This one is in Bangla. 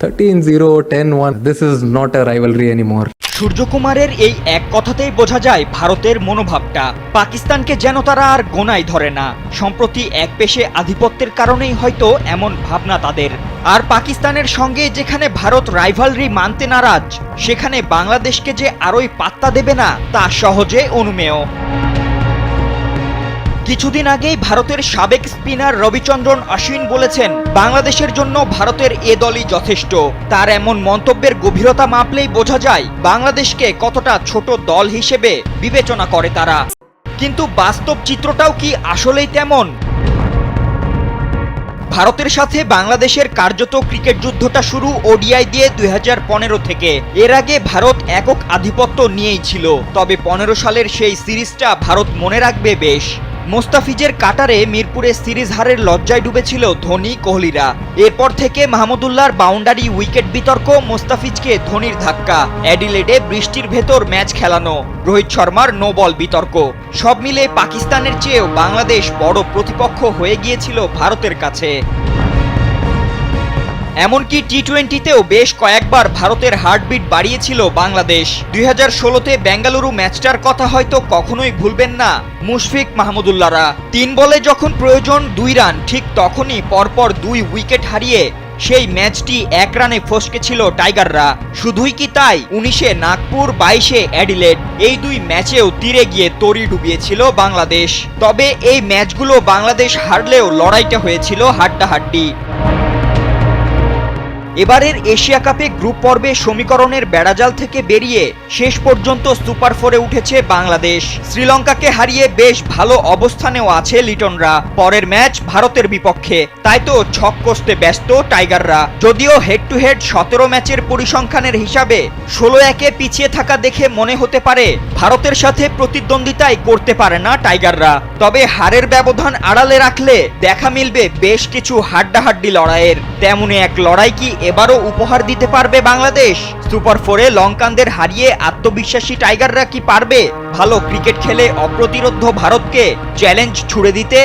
13 0, 10 1. This is not a rivalry anymore. সূর্যকুমারের এই এক কথাতেই বোঝা যায় ভারতের মনোভাবটা পাকিস্তানকে যেন তারা আর গোনায় ধরে না সম্প্রতি এক পেশে আধিপত্যের কারণেই হয়তো এমন ভাবনা তাদের আর পাকিস্তানের সঙ্গে যেখানে ভারত রাইভালরি মানতে নারাজ সেখানে বাংলাদেশকে যে আরোই পাত্তা দেবে না তা সহজে অনুমেয় কিছুদিন আগেই ভারতের সাবেক স্পিনার রবিচন্দ্রন অশ্বিন বলেছেন, বাংলাদেশের জন্য ভারতের এ দলই যথেষ্ট। তার এমন মন্তব্যের গভীরতা মাপলেই বোঝা যায়, বাংলাদেশকে কতটা ছোট দল হিসেবে বিবেচনা করে তারা। কিন্তু বাস্তব চিত্রটাও কি আসলেই তেমন? ভারতের সাথে বাংলাদেশের কার্যত ক্রিকেট যুদ্ধটা শুরু ওডিআই দিয়ে দু হাজার পনেরো থেকে। এর আগে ভারত একক আধিপত্য নিয়েই ছিল, তবে পনেরো সালের সেই সিরিজটা ভারত মনে রাখবে বেশ। মোস্তাফিজের কাটারে মিরপুরে সিরিজ হারের লজ্জায় ডুবেছিল ধোনি, কোহলিরা। এরপর থেকে মাহমুদুল্লাহর বাউন্ডারি উইকেট বিতর্ক, মোস্তাফিজকে ধোনির ধাক্কা। অ্যাডিলেডে বৃষ্টির ভেতর ম্যাচ খেলানো। রোহিত শর্মার নো বল বিতর্ক। সব মিলে পাকিস্তানের চেয়েও বাংলাদেশ বড় প্রতিপক্ষ হয়ে গিয়েছিল ভারতের কাছে। এমনকি টি টোয়েন্টিতেও বেশ কয়েকবার ভারতের হার্টবিট বাড়িয়েছিল বাংলাদেশ। দুই হাজার ষোলোতে বেঙ্গালুরু ম্যাচটার কথা হয়তো কখনোই ভুলবেন না মুশফিক মাহমুদুল্লাহরা। তিন বলে যখন প্রয়োজন দুই রান, ঠিক তখনই পরপর দুই উইকেট হারিয়ে সেই ম্যাচটি এক রানে ফসকেছিল টাইগাররা। শুধুই কি তাই? উনিশে নাগপুর, বাইশে অ্যাডিলেড। এই দুই ম্যাচেও তীরে গিয়ে তরি ডুবিয়েছিল বাংলাদেশ। তবে এই ম্যাচগুলো বাংলাদেশ হারলেও লড়াইটা হয়েছিল হাড্ডাহাড্ডি। এবারের এশিয়া কাপে গ্রুপ পর্বে সমীকরণের বেড়াজাল থেকে বেরিয়ে শেষ পর্যন্ত সুপার ফোরে উঠেছে বাংলাদেশ। শ্রীলঙ্কাকে হারিয়ে বেশ ভালো অবস্থানেও আছে লিটনরা। পরের ম্যাচ ভারতের বিপক্ষে। তাই তো ছক কষতে ব্যস্ত টাইগাররা। যদিও হেড টু হেড সতেরো ম্যাচের পরিসংখ্যানের হিসাবে ষোলো একে পিছিয়ে থাকা দেখে মনে হতে পারে ভারতের সাথে প্রতিদ্বন্দ্বিতাই করতে পারে না টাইগাররা। তবে হারের ব্যবধান আড়ালে রাখলে দেখা মিলবে বেশ কিছু হাড্ডাহাড্ডি লড়াইয়ের। তেমনই এক লড়াই কি এবারও উপহার দিতে পারবে বাংলাদেশ। সুপার ফোরে লঙ্কানদের হারিয়ে আত্মবিশ্বাসী টাইগাররা কি পারবে? ভালো ক্রিকেট খেলে অপ্রতিরোধ্য ভারতকে। চ্যালেঞ্জ ছুড়ে দিতে